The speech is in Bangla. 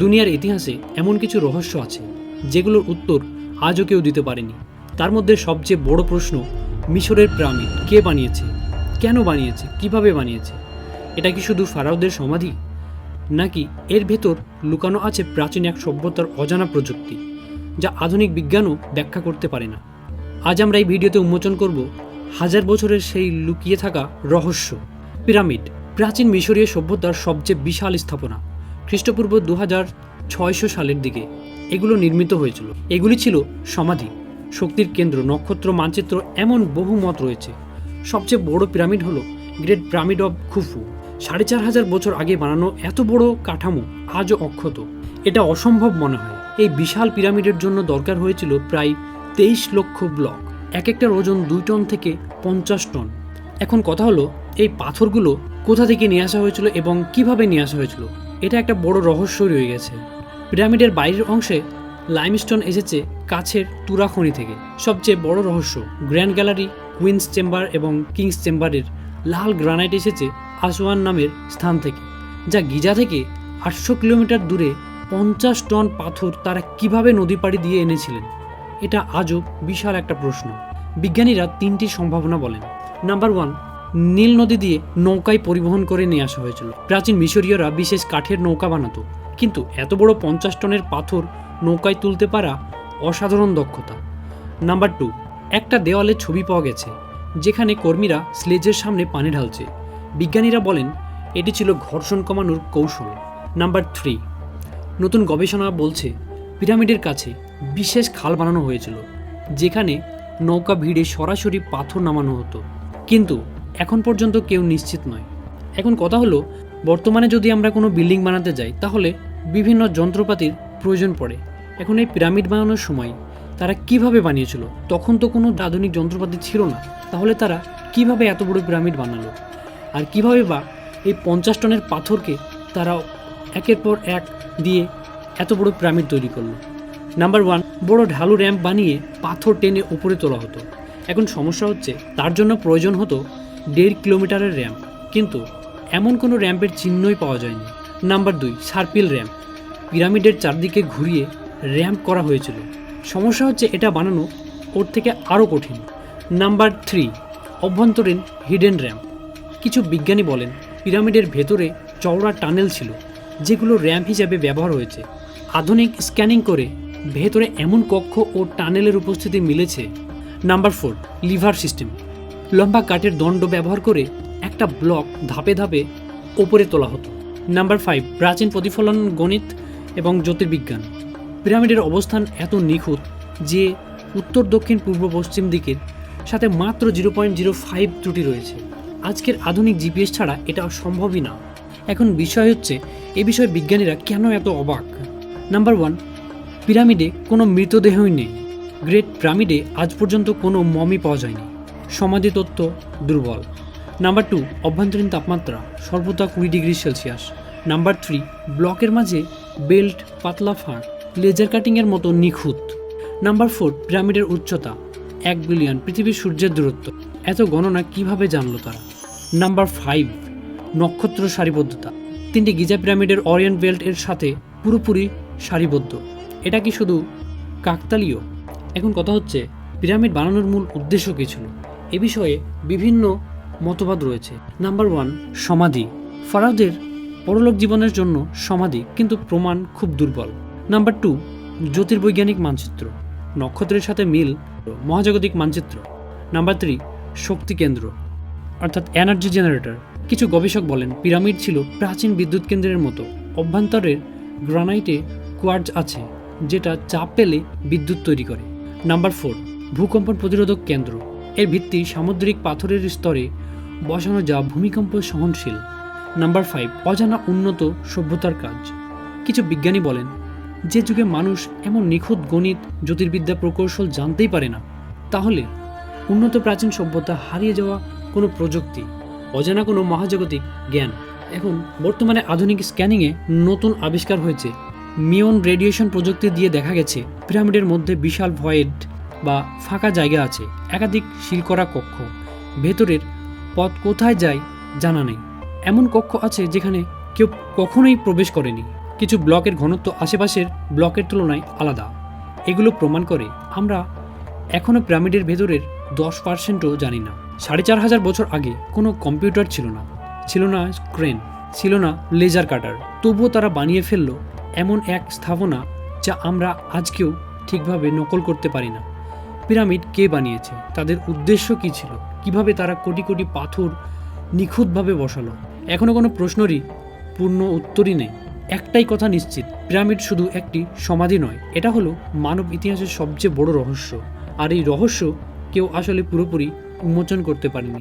দুনিয়ার ইতিহাসে এমন কিছু রহস্য আছে, যেগুলোর উত্তর আজও কেউ দিতে পারেনি। তার মধ্যে সবচেয়ে বড় প্রশ্ন, মিশরের পিরামিড কে বানিয়েছে? কেন বানিয়েছে? কীভাবে বানিয়েছে? এটা কি শুধু ফারাওদের সমাধি? নাকি এর ভেতর লুকানো আছে প্রাচীন এক সভ্যতার অজানা প্রযুক্তি, যা আধুনিক বিজ্ঞানও ব্যাখ্যা করতে পারে না? আজ আমরা এই ভিডিওতে উন্মোচন করব হাজার বছরের সেই লুকিয়ে থাকা রহস্য। পিরামিড, প্রাচীন মিশরীয় সভ্যতার সবচেয়ে বিশাল স্থাপনা। খ্রিস্টপূর্ব দু হাজার ছয়শো সালের দিকে এগুলো নির্মিত হয়েছিল। এগুলি ছিল সমাধি, শক্তির কেন্দ্র, নক্ষত্র, মানচিত্র, এমন বহু মত রয়েছে। সবচেয়ে বড় পিরামিড হলো গ্রেট পিরামিড অব খুফু। সাড়ে চার হাজার বছর আগে বানানো এত বড় কাঠামো আজও অক্ষত। এটা অসম্ভব মনে হয়। এই বিশাল পিরামিডের জন্য দরকার হয়েছিল প্রায় তেইশ লক্ষ ব্লক। এক একটার ওজন দুই টন থেকে পঞ্চাশ টন। এখন কথা হলো, এই পাথরগুলো কোথা থেকে নিয়ে আসা হয়েছিল এবং কীভাবে নিয়ে আসা হয়েছিল? এটা একটা বড় রহস্য রয়ে গেছে। পিরামিডের বাইরের অংশে লাইমস্টোন এসেছে কাছের তুরা খনি থেকে। সবচেয়ে বড় রহস্য, গ্র্যান্ড গ্যালারি, কুইন্স চেম্বার এবং কিংস চেম্বারের লাল গ্রানাইট এসেছে আসওয়ান নামের স্থান থেকে, যা গিজা থেকে আটশো কিলোমিটার দূরে পঞ্চাশ টন পাথর তারা কীভাবে নদী পাড়ি দিয়ে এনেছিলেন? এটা আজও বিশাল একটা প্রশ্ন। বিজ্ঞানীরা তিনটি সম্ভাবনা বলেন। নাম্বার ওয়ান নীল নদী দিয়ে নৌকায় পরিবহন করে নিয়ে আসা হয়েছিল। প্রাচীন মিশরীয়রা বিশেষ কাঠের নৌকা বানাতো। কিন্তু এত বড় পঞ্চাশ টনের পাথর নৌকায় তুলতে পারা অসাধারণ দক্ষতা। নাম্বার টু, একটা দেওয়ালে ছবি পাওয়া গেছে, যেখানে কর্মীরা স্লেজের সামনে পানি ঢালছে। বিজ্ঞানীরা বলেন, এটি ছিল ঘর্ষণ কমানোর কৌশল। নাম্বার থ্রি, নতুন গবেষণা বলছে, পিরামিডের কাছে বিশেষ খাল বানানো হয়েছিল, যেখানে নৌকা ভিড়ে সরাসরি পাথর নামানো হতো। কিন্তু এখন পর্যন্ত কেউ নিশ্চিত নয়। এখন কথা হলো, বর্তমানে যদি আমরা কোনো বিল্ডিং বানাতে যাই, তাহলে বিভিন্ন যন্ত্রপাতির প্রয়োজন পড়ে। এখন এই পিরামিড বানানোর সময় তারা কীভাবে বানিয়েছিল? তখন তো কোনো আধুনিক যন্ত্রপাতি ছিল না। তাহলে তারা কীভাবে এত বড় পিরামিড বানালো? আর কীভাবে বা এই পঞ্চাশ টনের পাথরকে তারা একের পর এক দিয়ে এত বড় পিরামিড তৈরি করল? নাম্বার ওয়ান, বড় ঢালু র্যাম্প বানিয়ে পাথর টেনে উপরে তোলা হতো। এখন সমস্যা হচ্ছে, তার জন্য প্রয়োজন হতো দেড় কিলোমিটারের র্যাম্প কিন্তু এমন কোনো র্যাম্পের চিহ্নই পাওয়া যায়নি। নাম্বার দুই সার্পিল র্যাম্প পিরামিডের চারদিকে ঘুরিয়ে র্যাম্প করা হয়েছিল। সমস্যা হচ্ছে এটা বানানো ওর থেকে আরও কঠিন। নাম্বার থ্রি অভ্যন্তরীণ হিডেন র্যাম্প কিছু বিজ্ঞানী বলেন পিরামিডের ভেতরে চওড়া টানেল ছিল, যেগুলো র্যাম্প হিসাবে ব্যবহার হয়েছে। আধুনিক স্ক্যানিং করে ভেতরে এমন কক্ষ ও টানেলের উপস্থিতি মিলেছে। নাম্বার ফোর লিভার সিস্টেম লম্বা কাঠের দণ্ড ব্যবহার করে একটা ব্লক ধাপে ধাপে ওপরে তোলা হতো। নাম্বার ফাইভ প্রাচীন প্রতিফলন গণিত এবং জ্যোতির্বিজ্ঞান। পিরামিডের অবস্থান এত নিখুঁত যে উত্তর, দক্ষিণ, পূর্ব, পশ্চিম দিকের সাথে মাত্র জিরো পয়েন্ট জিরো ফাইভ ত্রুটি রয়েছে। আজকের আধুনিক জিপিএস ছাড়া এটা সম্ভবই না। এখন বিষয় হচ্ছে, এ বিষয়ে বিজ্ঞানীরা কেন এত অবাক? নাম্বার ওয়ান পিরামিডে কোনো মৃতদেহই নেই। গ্রেট পিরামিডে আজ পর্যন্ত কোনো মমি পাওয়া যায়নি। সমাধি তত্ত্ব দুর্বল। নাম্বার টু অভ্যন্তরীণ তাপমাত্রা, সর্বদা কুড়ি ডিগ্রি সেলসিয়াস। নাম্বার থ্রি ব্লকের মাঝে বেল্ট, পাতলা ফাঁক, লেজার কাটিংয়ের মতো নিখুঁত। নাম্বার ফোর পিরামিডের উচ্চতা, এক বিলিয়ন পৃথিবীর সূর্যের দূরত্ব। এত গণনা কীভাবে জানলো তারা? নাম্বার ফাইভ নক্ষত্র সারিবদ্ধতা। তিনটি গিজা পিরামিডের অরিয়েন্ট বেল্ট এর সাথে পুরোপুরি সারিবদ্ধ। এটা কি শুধু কাকতালীয়? এখন কথা হচ্ছে, পিরামিড বানানোর মূল উদ্দেশ্য কী ছিল? এ বিষয়ে বিভিন্ন মতবাদ রয়েছে। নাম্বার ওয়ান সমাধি। ফারাওদের পরলোক জীবনের জন্য সমাধি কিন্তু প্রমাণ খুব দুর্বল। নাম্বার টু জ্যোতির্বৈজ্ঞানিক মানচিত্র। নক্ষত্রের সাথে মিল মহাজাগতিক মানচিত্র। নাম্বার থ্রি শক্তি কেন্দ্র। অর্থাৎ এনার্জি জেনারেটর কিছু গবেষক বলেন, পিরামিড ছিল প্রাচীন বিদ্যুৎ কেন্দ্রের মতো। অভ্যন্তরের গ্রানাইটে কোয়ার্জ আছে, যেটা চাপ পেলে বিদ্যুৎ তৈরি করে। নাম্বার ফোর ভূকম্পন প্রতিরোধক কেন্দ্র। এর ভিত্তি সামুদ্রিক পাথরের স্তরে বসানো যা ভূমিকম্প সহনশীল। নাম্বার ফাইভ অজানা উন্নত সভ্যতার কাজ। কিছু বিজ্ঞানী বলেন, যে যুগে মানুষ এমন নিখুঁত গণিত, জ্যোতির্বিদ্যা প্রকৌশল জানতেই পারে না, তাহলে উন্নত প্রাচীন সভ্যতা হারিয়ে যাওয়া কোনো প্রযুক্তি, অজানা কোনো মহাজাগতিক জ্ঞান, এখন বর্তমানে আধুনিক স্ক্যানিংয়ে নতুন আবিষ্কার হয়েছে। মিয়ন রেডিয়েশন প্রযুক্তি দিয়ে দেখা গেছে, পিরামিডের মধ্যে বিশাল ভয়েড বা ফাঁকা জায়গা আছে, একাধিক সিল করা কক্ষ। ভেতরের পথ কোথায় যায় জানা নেই। এমন কক্ষ আছে যেখানে কেউ কখনোই প্রবেশ করেনি। কিছু ব্লকের ঘনত্ব আশেপাশের ব্লকের তুলনায় আলাদা। এগুলো প্রমাণ করে আমরা এখনও পিরামিডের ভেতরের দশ পার্সেন্টও জানি না। সাড়ে চার হাজার বছর আগে কোনো কম্পিউটার ছিল না। ছিল না ক্রেন, ছিল না লেজার কাটার। তবুও তারা বানিয়ে ফেলল এমন এক স্থাপনা যা আমরা আজকেও ঠিকভাবে নকল করতে পারি না। পিরামিড কে বানিয়েছে? তাদের উদ্দেশ্য কী ছিল? কীভাবে তারা কোটি কোটি পাথর নিখুঁতভাবে বসালো? এখনও কোনো প্রশ্নরই পূর্ণ উত্তরই নেই। একটাই কথা নিশ্চিত, পিরামিড শুধু একটি সমাধি নয়, এটা হলো মানব ইতিহাসের সবচেয়ে বড় রহস্য। আর এই রহস্য কেউ আসলে পুরোপুরি উন্মোচন করতে পারেনি।